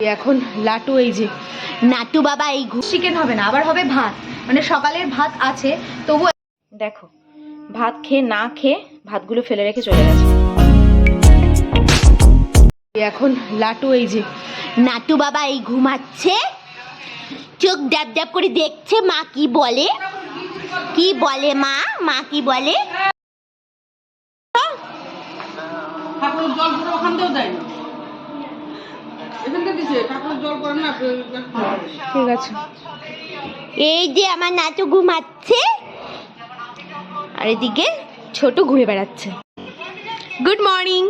এখন লাটু এই যে, নাটু বাবা এই চিকেন হবে না, আবার হবে ভাত। মানে সকালের ভাত আছে, তবু দেখো, ভাত খেয়ে না খেয়ে ভাতগুলো ফেলে রেখে চলে গেছে। এখন লাটু এই যে, নাটু বাবা এই ঘুমাচ্ছে। চোখ ড্যাব ড্যাব করে দেখছে মা কি বলে। কি বলে মা? মা কি বলে? ঠিক আছে। এই যে আমার নাটু ঘুমাচ্ছে। আর এদিকে ছোট ঘুরে বেড়াচ্ছে। গুড মর্নিং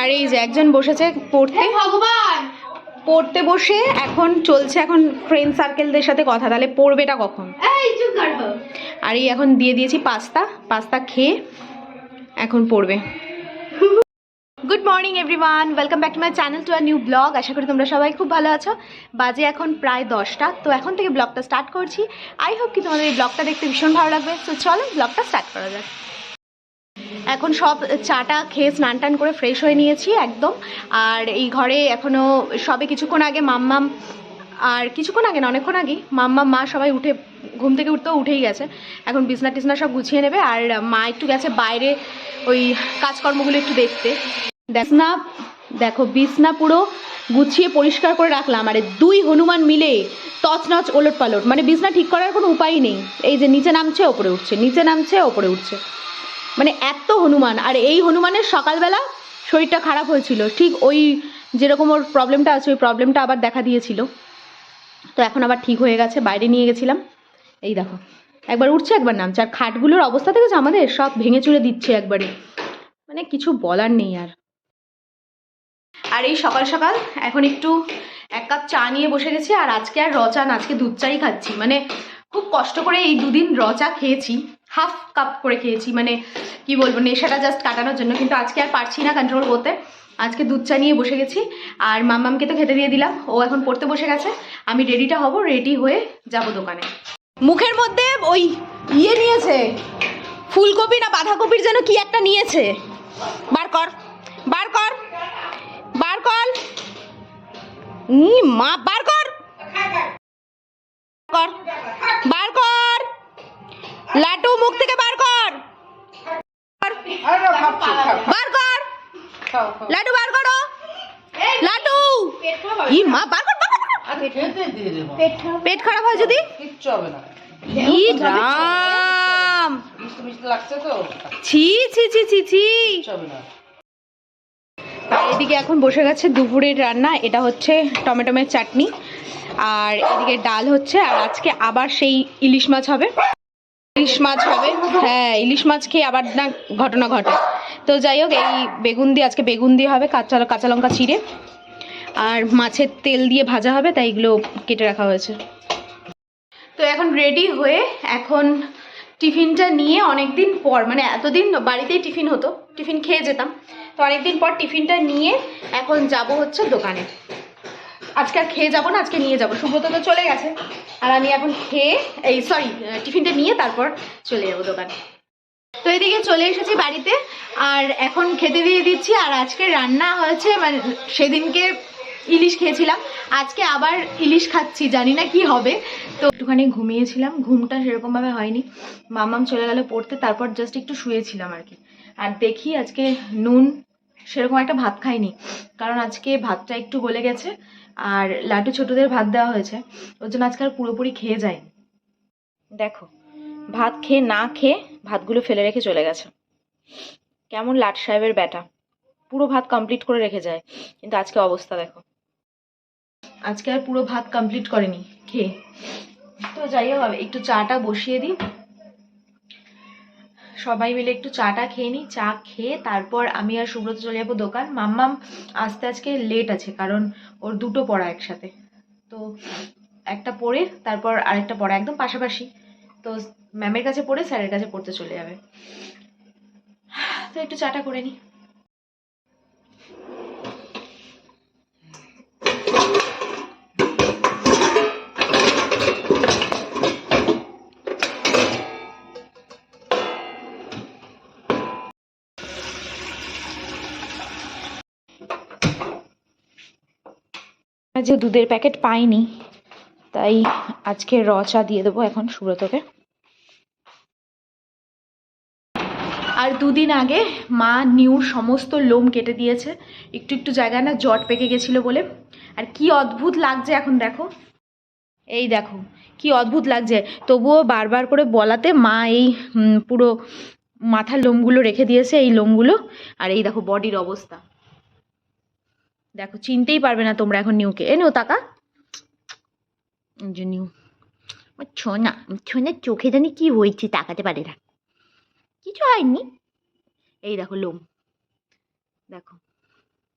আর এই যে একজন বসেছে পড়তে। ভগবান! পড়তে বসে এখন চলছে এখন ফ্রেন্ড সার্কেলদের সাথে কথা। তাহলে পড়বেটা কখন? আর এই এখন দিয়ে দিয়েছি পাস্তা পাস্তা খেয়ে এখন পড়বে। Good morning everyone welcome back to my channel to our new blog আশা করি তোমরা সবাই খুব ভালো আছো। বাজে এখন প্রায় দশটা। তো এখন থেকে ব্লগটা স্টার্ট করছি। আই হোপ কি তোমাদের এই ব্লগটা দেখতে ভীষণ ভালো লাগবে। তো চলো ব্লগটা স্টার্ট করা যাক। এখন সব চাটা খেয়ে স্নান টান করে ফ্রেশ হয়ে নিয়েছি একদম। আর এই ঘরে এখনও সবে কিছুক্ষণ আগে মাম্মাম আর কিছুক্ষণ আগে না, অনেকক্ষণ আগেই মাম্মা মা সবাই উঠে ঘুম থেকে উঠতেও উঠেই গেছে। এখন বিছনা টিছনা সব গুছিয়ে নেবে আর মা একটু গেছে বাইরে ওই কাজকর্মগুলো একটু দেখতে। দেখ না দেখো, বিছনা পুরো গুছিয়ে পরিষ্কার করে রাখলাম। আরে দুই হনুমান মিলে তছনছ ওলট পালট মানে বিছনা ঠিক করার কোনো উপায় নেই। এই যে নিচে নামছে, ওপরে উঠছে। নিচে নামছে, ওপরে উঠছে। মানে এত হনুমান। আর এই হনুমানের সকালবেলা শরীরটা খারাপ হয়েছিল। ঠিক ওই যেরকম ওর প্রবলেমটা আছে, ওই প্রবলেমটা আবার দেখা দিয়েছিল। তো এখন আবার ঠিক হয়ে গেছে। বাইরে নিয়ে গেছিলাম। এই দেখো, একবার উঠছে, একবার নামছে। আর খাটগুলোর অবস্থা দেখেছ? আমাদের সব ভেঙে চুরে দিচ্ছে একবারে। মানে কিছু বলার নেই আর। আর এই সকাল সকাল এখন একটু এক কাপ চা নিয়ে বসে গেছি, আর আজকে আর র চা না, আজকে দুধ চাই খাচ্ছি। মানে খুব কষ্ট করে এই দুদিন র চা খেয়েছি, হাফ কাপ করে খেয়েছি। মানে কি বলব, নেশাটা জাস্ট কাটানোর জন্য, কিন্তু আজকে আর পারছি না কন্ট্রোল করতে। আজকে দুধ চা নিয়ে বসে গেছি, আর মাম্মামকে তো খেতে দিয়ে দিলাম। ও এখন পড়তে বসে গেছে। আমি রেডিটা হব রেডি হয়ে যাব দোকানে। মুখের মধ্যে ওই ইয়ে নিয়েছে। ফুলকপি না বাঁধাকপির যেন কি একটা নিয়েছে? বার কর বার কর বার কর। মা বার কর। কর বার কর। লাটু মুখ থেকে বার কর। বার কর। লাটু বার করো। লাটু ই মা বার কর পেট খারাপ হয় যদি? কিচ্ছু হবে না ই রাম! মিষ্টি মিষ্টি লাগছে তো? ছি ছি ছি ছি ছি। কিচ্ছু হবে না। আর এদিকে এখন বসে গেছে দুপুরের রান্না এটা হচ্ছে টমেটোমের চাটনি আর এদিকে ডাল হচ্ছে আর আজকে আবার সেই ইলিশ মাছ হবে। ইলিশ মাছ হবে হ্যাঁ ইলিশ মাছ খেয়ে আবার না ঘটনা ঘটে। তো যাই হোক এই বেগুন দিয়ে আজকে বেগুন দিয়ে হবে কাঁচা কাঁচা লঙ্কা চিড়ে আর মাছের তেল দিয়ে ভাজা হবে তাই এগুলো কেটে রাখা হয়েছে। তো এখন রেডি হয়ে এখন টিফিনটা নিয়ে অনেক দিন পর মানে এতদিন বাড়িতেই টিফিন হতো, টিফিন খেয়ে যেতাম। তো অনেকদিন পর টিফিনটা নিয়ে এখন যাব হচ্ছে দোকানে। আজকে আর খেয়ে যাব না, আজকে নিয়ে যাব। সুব্রত তো চলে গেছে, আর আমি এখন খেয়ে, এই সরি টিফিনটা নিয়ে তারপর চলে যাব দোকানে। তো এদিকে চলে এসেছি বাড়িতে, আর এখন খেতে দিয়ে দিচ্ছি, আর আজকে রান্না হয়েছে মানে সেদিনকে ইলিশ খেয়েছিলাম। আজকে আবার ইলিশ খাচ্ছি, জানি না কি হবে। তো একটুখানি ঘুমিয়েছিলাম, ঘুমটা সেরকমভাবে হয়নি। মামাম চলে গেল পড়তে, তারপর জাস্ট একটু শুয়েছিলাম আর কি। আর দেখি আজকে নুন সেরকম একটা ভাত খাইনি, কারণ আজকে ভাতটা একটু গলে গেছে আর লাটু ছোটদের ভাত দেওয়া হয়েছে, ওর জন্য আজকে আর পুরোপুরি খেয়ে যায়নি দেখো, ভাত খেয়ে না খেয়ে ভাতগুলো ফেলে রেখে চলে গেছে। কেমন লাট সাহেবের ব্যাটা, পুরো ভাত কমপ্লিট করে রেখে যায়। কিন্তু আজকে অবস্থা দেখো। আজকে আর পুরো ভাত কমপ্লিট করেনি, খেয়ে। তো যাই হোক একটু চাটা বসিয়ে দিই। সবাই মিলে একটু চাটা খেয়ে নিই, চা খেয়ে তারপর আমি আর সুব্রত চলে যাব দোকান। মাম্মাম আসতে আজকে লেট আছে, কারণ ওর দুটো পড়া একসাথে। তো একটা পড়ে, তারপর আরেকটা পড়া, একদম পাশাপাশি। তো ম্যামের কাছে পড়ে, স্যারের কাছে পড়তে চলে যাবে। তো একটু চাটা করে নিই। যে দুধের প্যাকেট পাইনি, তাই আজকে র চা দিয়ে দেবো এখন সুব্রতকে। আর দুদিন আগে মা নিউর সমস্ত লোম কেটে দিয়েছে, একটু একটু জায়গায় না জট পেকে গেছিল বলে। আর কি অদ্ভুত লাগছে এখন দেখো। এই দেখো, কি অদ্ভুত লাগছে। তবুও বারবার করে বলাতে মা এই পুরো মাথার লোমগুলো রেখে দিয়েছে, এই লোমগুলো। আর এই দেখো বডির অবস্থা। দেখো, চিনতেই পারবে না তোমরা এখন নিউকে এ নিউ তাকা। যে নিউ ছোনা ছোনার চোখে জানি কি হয়েছে, তাকাতে পারে না। কিছু হয়নি। এই দেখো, লোম। দেখো,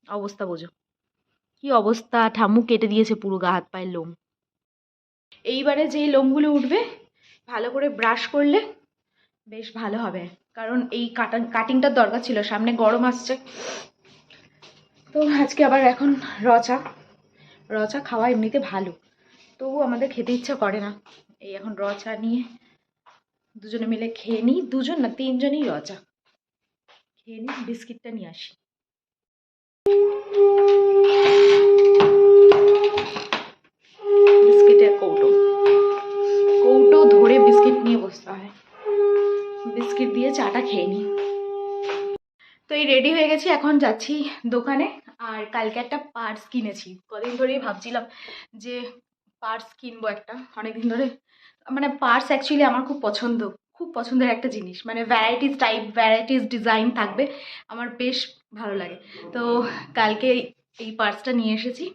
অবস্থা বোঝো। কি অবস্থা, ঠাম্মু কেটে দিয়েছে পুরো গা, হাত পায়ের লোম। এইবারে যেই লোমগুলো উঠবে, ভালো করে ব্রাশ করলে বেশ ভালো হবে। কারণ এই কাটা কাটিংটার দরকার ছিল, সামনে গরম আসছে। তো আজকে আবার এখন রচা। রচা খাওয়া এমনিতে ভালো। তবু আমাদের খেতে ইচ্ছা করে না। এই এখন রচা নিয়ে দুজনে মিলে খেয়ে নিই। দুজন না, তিনজনই রচা। খেয়ে নিই, বিস্কিটটা নিয়ে আসি। বিস্কিটের কৌটো। কৌটো ধরে বিস্কিট নিয়ে বসতে হয়। বিস্কিট দিয়ে চাটা খেয়ে নিই। তো এই রেডি হয়ে গেছি, এখন যাচ্ছি দোকানে। আর কালকে একটা পার্স কিনেছি। কদিন ধরেই ভাবছিলাম যে পার্স কিনবো একটা, অনেকদিন ধরে। মানে পার্স অ্যাকচুয়ালি আমার খুব পছন্দ, খুব পছন্দের একটা জিনিস। মানে ভ্যারাইটিস টাইপ ভ্যারাইটিস ডিজাইন থাকবে, আমার বেশ ভালো লাগে। তো কালকে এই- পার্সটা নিয়ে এসেছি।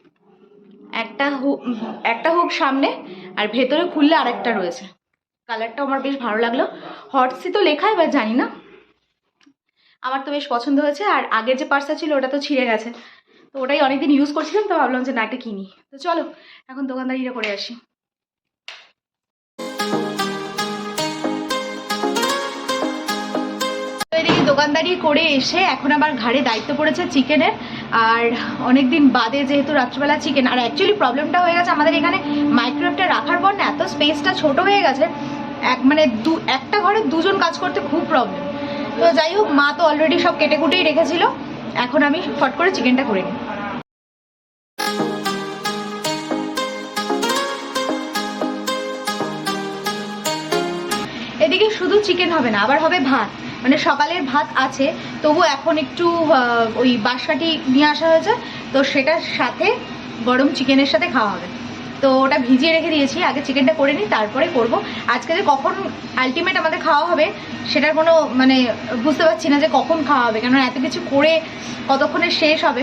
একটা হোক একটা হোক সামনে, আর ভেতরে খুললে আরেকটা রয়েছে। কালারটা আমার বেশ ভালো লাগল। হটসি তো লেখা এবার জানি না। আমার তো বেশ পছন্দ হয়েছে, আর আগের যে পার্সটা ছিল ওটা তো ছিঁড়ে গেছে। তো ওটাই অনেকদিন ইউজ করছিলাম, তো ভাবলাম যে না, একটা কিনি। তো চলো, এখন দোকানদারিটা করে আসি। এদিকে দোকানদারি করে এসে এখন আবার ঘাড়ে দায়িত্ব পড়েছে চিকেনের, আর অনেক দিন বাদে যেহেতু রাত্রিবেলা চিকেন, আর অ্যাকচুয়ালি প্রবলেমটা হয়ে গেছে আমাদের এখানে মাইক্রোওয়েভটা রাখার পর না, এত স্পেসটা ছোট হয়ে গেছে, এক মানে দু, একটা ঘরে দুজন কাজ করতে খুব প্রবলেম তো যাই হোক, মা তো অলরেডি সব কেটে কুটেই রেখেছিল। এখন আমি ফট করে চিকেনটা করে নিই। এদিকে শুধু চিকেন হবে না, আবার হবে ভাত। মানে সকালের ভাত আছে, তবু এখন একটু ওই বাসাটি নিয়ে আসা হয়েছে, তো সেটার সাথে গরম চিকেনের সাথে খাওয়া হবে। তো ওটা ভিজিয়ে রেখে দিয়েছি, আগে চিকেনটা করে নিই, তারপরে করব। আজকে যে কখন আলটিমেট আমাদের খাওয়া হবে, সেটার কোনো মানে বুঝতে পারছি না যে কখন খাওয়া হবে কেন এত কিছু করে কতক্ষণে শেষ হবে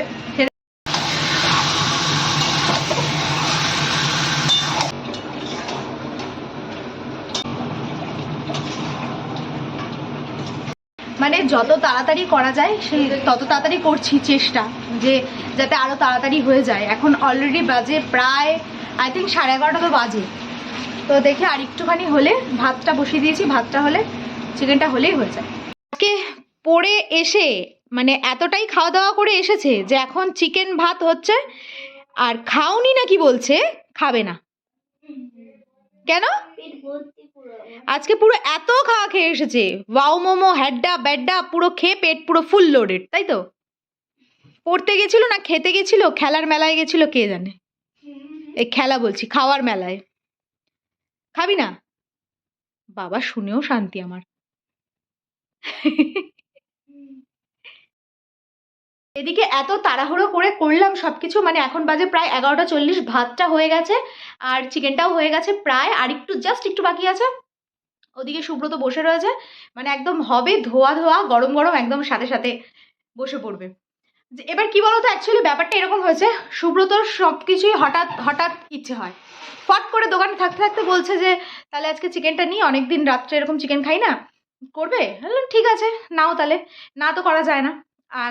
মানে যত তাড়াতাড়ি করা যায় সেই তত তাড়াতাড়ি করছি চেষ্টা, যে যাতে আরও তাড়াতাড়ি হয়ে যায়। এখন অলরেডি বাজে প্রায় আই থিঙ্ক সাড়ে এগারোটা তো বাজে। তো দেখে আর একটুখানি হলে ভাতটা বসিয়ে দিয়েছি, ভাতটা হলে চিকেনটা হলেই হয়ে যায়। আজকে পড়ে এসে মানে এতটাই খাওয়া দাওয়া করে এসেছে যে এখন চিকেন ভাত হচ্ছে আর খাওনি নাকি বলছে, খাবে না। কেন? আজকে পুরো এত খাওয়া খেয়ে এসেছে। ওয়াও মোমো, হ্যাড্ডা, ব্যাড্ডা, পুরো খেয়ে পেট পুরো ফুল লোডেড তাই তো? পড়তে গেছিল না, খেতে গেছিল, খেলার মেলায় গেছিল, কে জানে? এই খেলা বলছি, খাওয়ার মেলায়। খাবি না? বাবা, শুনেও শান্তি আমার। এদিকে এত তাড়াহুড়ো করে করলাম সবকিছু মানে এখন বাজে প্রায় এগারোটা চল্লিশ, ভাতটা হয়ে গেছে, আর চিকেনটাও হয়ে গেছে প্রায়, আর একটু জাস্ট একটু বাকি আছে। ওদিকে সুব্রত বসে রয়েছে মানে একদম হবে ধোয়া ধোয়া, গরম গরম, একদম সাথে সাথে বসে পড়বে। এবার কি বলতো অ্যাকচুয়ালি ব্যাপারটা এরকম হয়েছে, সুব্রতর সব কিছুই হঠাৎ হঠাৎ ইচ্ছে হয়। ফট করে দোকানে থাকতে থাকতে বলছে যে, তাহলে আজকে চিকেনটা নিই অনেকদিন রাত্রে এরকম চিকেন খাই না, করবে? ঠিক আছে, নাও তাহলে। না তো করা যায় না।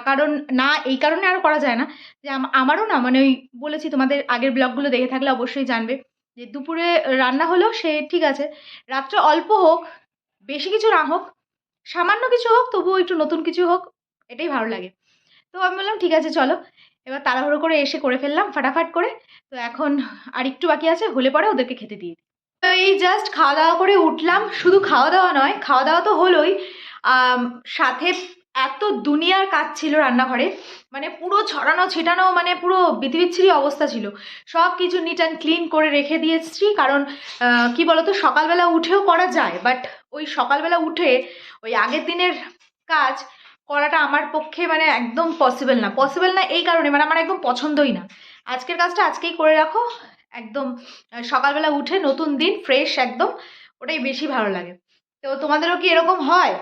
কারণ, না, এই কারণে আর করা যায় না। যে আম- আমারও না মানে ওই বলেছি তোমাদের আগের ব্লগগুলো দেখে থাকলে অবশ্যই জানবে যে দুপুরে রান্না হলো, সে ঠিক আছে। রাত্রে অল্প হোক, বেশি কিছু না হোক, সামান্য কিছু হোক, তবুও একটু নতুন কিছু হোক, এটাই ভালো লাগে। তো আমি বললাম, ঠিক আছে, চলো। এবার তাড়াহুড়ো করে এসে করে ফেললাম ফাটাফাট করে। তো এখন আর একটু বাকি আছে, হলে পরে ওদেরকে খেতে দিয়ে তো এই জাস্ট খাওয়া দাওয়া করে উঠলাম। শুধু খাওয়া দাওয়া নয় খাওয়া দাওয়া তো হলোই। সাথে এত দুনিয়ার কাজ ছিল রান্নাঘরে। মানে পুরো ছড়ানো, ছিটানো মানে পুরো বিধিবিচ্ছিরি অবস্থা ছিল। সব কিছু নিট অ্যান্ড ক্লিন করে রেখে দিয়েছি। কারণ কি বলতো, সকালবেলা উঠেও করা যায়। বাট ওই সকালবেলা উঠে ওই আগের দিনের কাজ করাটা আমার পক্ষে মানে একদম পসিবল না। পসিবল না এই কারণে মানে আমার একদম পছন্দই না। আজকের কাজটা আজকেই করে রাখো। একদম সকালবেলা উঠে নতুন দিন ফ্রেশ একদম, ওটাই বেশি ভালো লাগে। তো তোমাদেরও কি এরকম হয়?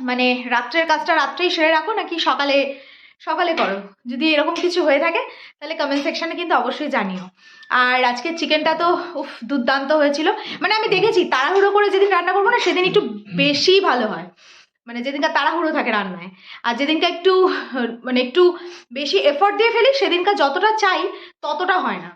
মানে রাত্রের কাজটা রাত্রেই সেরে রাখো নাকি সকালে সকালে করো? যদি এরকম কিছু হয়ে থাকে, তাহলে কমেন্ট সেকশানে কিন্তু অবশ্যই জানিও। আর আজকে চিকেনটা তো, উফ, দুর্দান্ত হয়েছিল। মানে আমি দেখেছি, তাড়াহুড়ো করে যেদিন রান্না করব না, সেদিন একটু বেশি ভালো হয়। মানে যেদিনকার তাড়াহুড়ো থাকে রান্নায়। আর যেদিনকে একটু মানে একটু বেশি এফোর্ট দিয়ে ফেলি সেদিনকার যতটা চাই ততটা হয় না।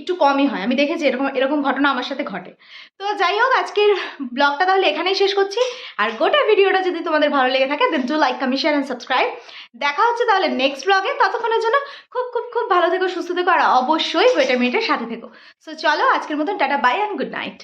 একটু কমই হয়। আমি দেখেছি এরকম এরকম ঘটনা আমার সাথে ঘটে। তো যাই হোক, আজকের ব্লগটা তাহলে এখানেই শেষ করছি। আর গোটা ভিডিওটা যদি তোমাদের ভালো লেগে থাকে then to like comment share and subscribe দেখা হচ্ছে তাহলে নেক্সট ব্লগে ততক্ষণের জন্য খুব খুব খুব ভালো থেকো, সুস্থ থেকো, আর অবশ্যই ভিটামিনের সাথে থেকো। সো চলো, আজকের মতন, tata bye and good night